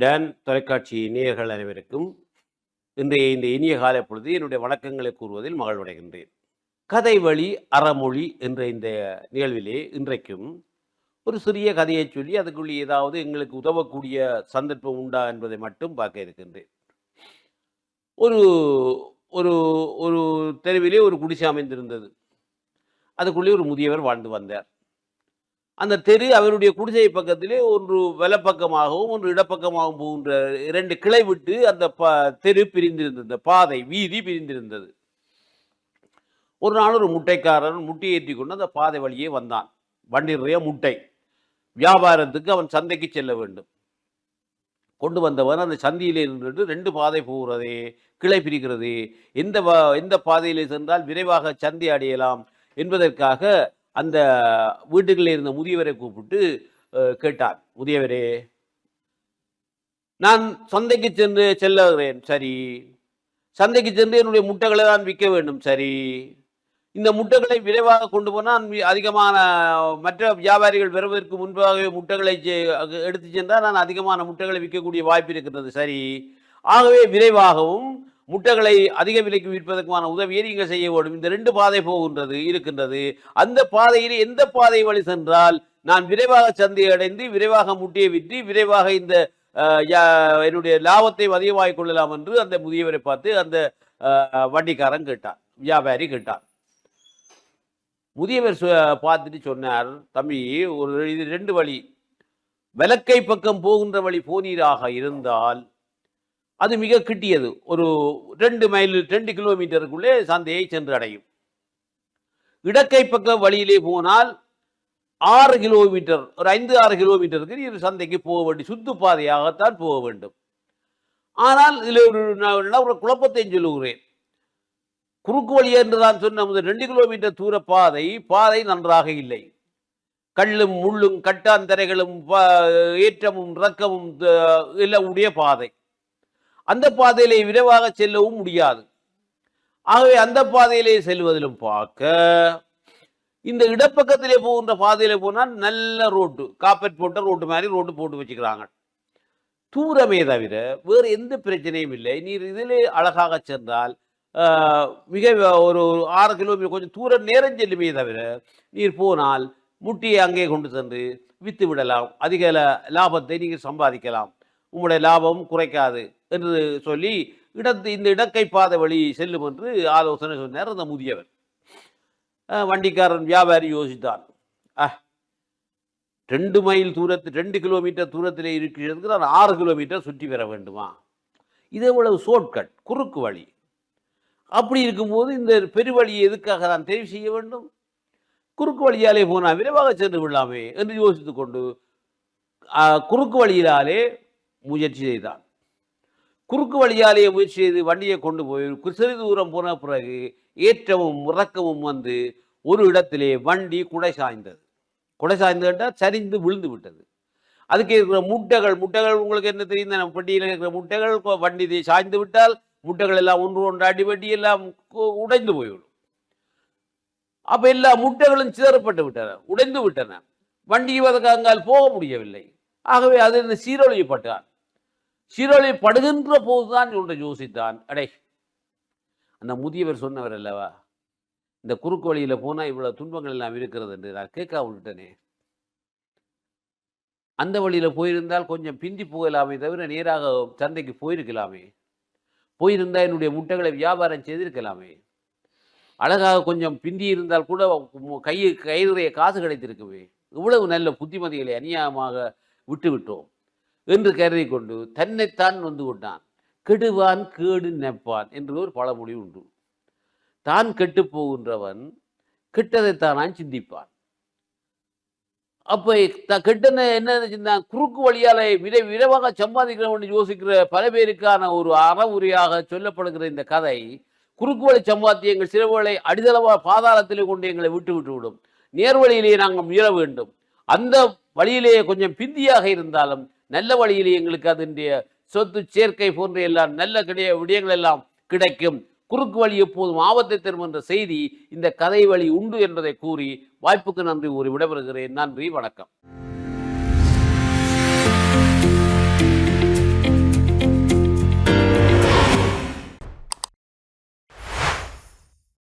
Tan தொலைக்காட்சி நேயர்கள் அனைவருக்கும் இன்றைய இந்த இனிய கால பொழுது என்னுடைய வணக்கங்களை கூறுவதில் மகிழ்வடைகின்றேன். கதை வழி அறமொழி என்ற இந்த நிகழ்விலே இன்றைக்கும் ஒரு சிறிய கதையை சொல்லி அதுக்குள்ளே ஏதாவது எங்களுக்கு உதவக்கூடிய சந்தர்ப்பம் உண்டா என்பதை மட்டும் பார்க்க இருக்கின்றேன். ஒரு ஒரு ஒரு தெருவிலே ஒரு குடிசை அமைந்திருந்தது. அதுக்குள்ளே ஒரு முதியவர் வாழ்ந்து வந்தார். அந்த தெரு அவருடைய குடிசை பக்கத்திலே ஒன்று வலப்பக்கமாகவும் ஒன்று இடப்பக்கமாகவும் போகின்ற இரண்டு கிளை விட்டு அந்த ப தெரு பிரிந்திருந்தது. பாதை வீதி பிரிந்திருந்தது. ஒரு நாள் ஒரு முட்டைக்காரன் முட்டையை ஏற்றி கொண்டு அந்த பாதை வழியே வந்தான். வண்டி நிறைய முட்டை. வியாபாரத்துக்கு அவன் சந்தைக்கு செல்ல வேண்டும். கொண்டு வந்தவன் அந்த சந்தியிலே நின்றுட்டு ரெண்டு பாதை போகிறதே கிளை பிரிக்கிறது எந்த எந்த பாதையிலே சென்றால் விரைவாக சந்தை அடையலாம் என்பதற்காக அந்த வீட்டுகளில் இருந்த முதியவரை கூப்பிட்டு கேட்டார். முதியவரே நான் சந்தைக்கு சென்று செல்லுகிறேன் சரி. சந்தைக்கு சென்று என்னுடைய முட்டைகளை தான் விற்க வேண்டும் சரி. இந்த முட்டைகளை விரைவாக கொண்டு போனால் அதிகமான மற்ற வியாபாரிகள் பெறுவதற்கு முன்பாகவே முட்டைகளை செ- எடுத்து சென்றால் நான் அதிகமான முட்டைகளை விற்கக்கூடிய வாய்ப்பு இருக்கின்றது சரி. ஆகவே விரைவாகவும் முட்டைகளை அதிக விலைக்கு விற்பதற்கான உதவியை நீங்கள் செய்ய வேண்டும். இந்த ரெண்டு பாதை போகின்றது இருக்கின்றது. அந்த பாதையில் எந்த பாதை வழி சென்றால் நான் விரைவாக சந்தையை அடைந்து விரைவாக முட்டையை விற்று விரைவாக இந்த யா- என்னுடைய லாபத்தை அதிகமாகிக் கொள்ளலாம் என்று அந்த முதியவரை பார்த்து அந்த வண்டிக்காரன் கேட்டான் வியாபாரி கேட்டான். முதியவர் பார்த்துட்டு சொன்னார் தம்பி ஒரு இது ரெண்டு வழி. விளக்கை பக்கம் போகின்ற வழி போனீராக இருந்தால் அது மிக கிட்டியது. ஒரு ரெண்டு மைல் ரெண்டு கிலோமீட்டருக்குள்ளே சந்தையை சென்று அடையும் இடக்கை பக்க வழியிலே போனால் ஆறு கிலோமீட்டர் ஒரு ஐந்து ஆறு கிலோமீட்டருக்கு நீர் சந்தைக்கு போக வேண்டிய சுத்து பாதையாகத்தான் போக வேண்டும். ஆனால் இதில் ஒரு நான் ஒரு குழப்பத்தை சொல்லுகிறேன். குறுக்கு வழி என்று நான் சொன்ன முதல் ரெண்டு கிலோமீட்டர் தூர பாதை பாதை நன்றாக இல்லை. கல்லும் முள்ளும் கட்டாந்தரைகளும் ப- ஏற்றமும் இறக்கமும் எல்லாம் உடைய பாதை. அந்த பாதையிலே விரைவாக செல்லவும் முடியாது. ஆகவே அந்த பாதையிலே செல்வதிலும் பார்க்க இந்த இடப்பக்கத்திலே போகின்ற பாதையில போனால் நல்ல ரோட்டு காப்பெட் போட்ட ரோட்டு மாதிரி ரோட்டு போட்டு வச்சுக்கிறாங்க. தூரமே தவிர வேறு எந்த பிரச்சனையும் இல்லை. நீர் இதிலே அழகாக சென்றால் மிக ஒரு ஒரு ஆறு கிலோமீட்டர் கொஞ்சம் தூரம் நேரம் செல்லுமே தவிர நீர் போனால் முட்டியை அங்கே கொண்டு சென்று விற்று விடலாம் அதிக லாபத்தை நீங்கள் சம்பாதிக்கலாம். உங்களுடைய லாபம் குறைக்காது என்று சொல்லி இடத்து இந்த இடக்கை பாதை வழி செல்லும் என்று ஆலோசனை சொன்னார் அந்த முதியவர். வண்டிக்காரன் வியாபாரி யோசித்தான். அஹ் ரெண்டு மைல் தூரத்து ரெண்டு கிலோமீட்டர் தூரத்தில் இருக்கிறதுக்கு நான் ஆறு கிலோமீட்டர் சுற்றி பெற வேண்டுமா? இது எவ்வளவு ஷோர்ட்கட் குறுக்கு வழி. அப்படி இருக்கும்போது இந்த பெருவழியை எதுக்காக நான் தெரிவு செய்ய வேண்டும்? குறுக்கு வழியாலே போனால் விரைவாக சென்று விடலாமே என்று யோசித்து கொண்டு குறுக்கு வழியிலாலே முயற்சி செய்தான். குறுக்கு வழியாலேயே முயற்சி செய்து வண்டியை கொண்டு போய் கு- சிறிது தூரம் போன பிறகு ஏற்றமும் இறக்கமும் வந்து ஒரு இடத்திலே வண்டி குடை சாய்ந்தது. குடை சாய்ந்து கேட்டால் சரிந்து விழுந்து விட்டது. அதுக்கு இருக்கிற முட்டைகள் முட்டைகள் உங்களுக்கு என்ன தெரியும் நம்ம வண்டியில் இருக்கிற முட்டைகள் வண்டி சாய்ந்து விட்டால் முட்டைகள் எல்லாம் ஒன்று ஒன்று அடிபட்டி எல்லாம் உடைந்து போய்விடும். அப்போ எல்லா முட்டைகளும் சிதறப்பட்டு விட்டன உடைந்து விட்டன. வண்டி அதற்கு அங்கால் போக முடியவில்லை. ஆகவே அது சீரொழியப்பட்டான். சீரொழியப்படுகின்ற போதுதான் இவருடைய யோசித்தான். அடே அந்த முதியவர் சொன்னவர் அல்லவா? இந்த குறுக்கு வழியில் போனால் இவ்வளோ துன்பங்கள் எல்லாம் இருக்கிறது என்று நான் கேட்க விட்டனே அந்த வழியில் போயிருந்தால் கொஞ்சம் பிந்தி போகலாமே தவிர நேராக சந்தைக்கு போயிருக்கலாமே. போயிருந்தால் என்னுடைய முட்டைகளை வியாபாரம் செய்திருக்கலாமே. அழகாக கொஞ்சம் பிந்தி இருந்தால் கூட மு- கை காசு கிடைத்திருக்குமே. இவ்வளவு நல்ல புத்திமதிகளை அநியாயமாக விட்டு விட்டோம் என்று கருதி கொண்டு தன்னைத்தான் வந்து கொண்டான். கெடுவான் கேடு நெப்பான் என்று ஒரு பழமொழி உண்டு. தான் கெட்டு போகின்றவன் கெட்டதைத்தானான் சிந்திப்பான். அப்போ த- கெட்டன என்ன சிந்தான்? குறுக்கு வழியால விரை விரைவாக சம்பாதிக்கிறவன் யோசிக்கிற பல பேருக்கான ஒரு அறவுரையாக சொல்லப்படுகிற இந்த கதை குறுக்கு வழி சம்பாத்தியங்கள் சிறுவர்களை அடிதளவா பாதாளத்திலே கொண்டு எங்களை விட்டு விட்டு விடும். நேர்வழியிலேயே நாங்கள் முயல வேண்டும். அந்த வழியிலேயே கொஞ்சம் பிந்தியாக இருந்தாலும் நல்ல வழியில் எங்களுக்கு அதனுடைய சொத்து சேர்க்கை போன்ற எல்லாம் நல்ல கிடைய விடயங்கள் எல்லாம் கிடைக்கும். குறுக்கு வழி எப்போதும் ஆபத்தை தரும் என்ற செய்தி இந்த கதை வழி உண்டு என்பதை கூறி வாய்ப்புக்கு நன்றி கூறி விடைபெறுகிறேன். நன்றி வணக்கம்.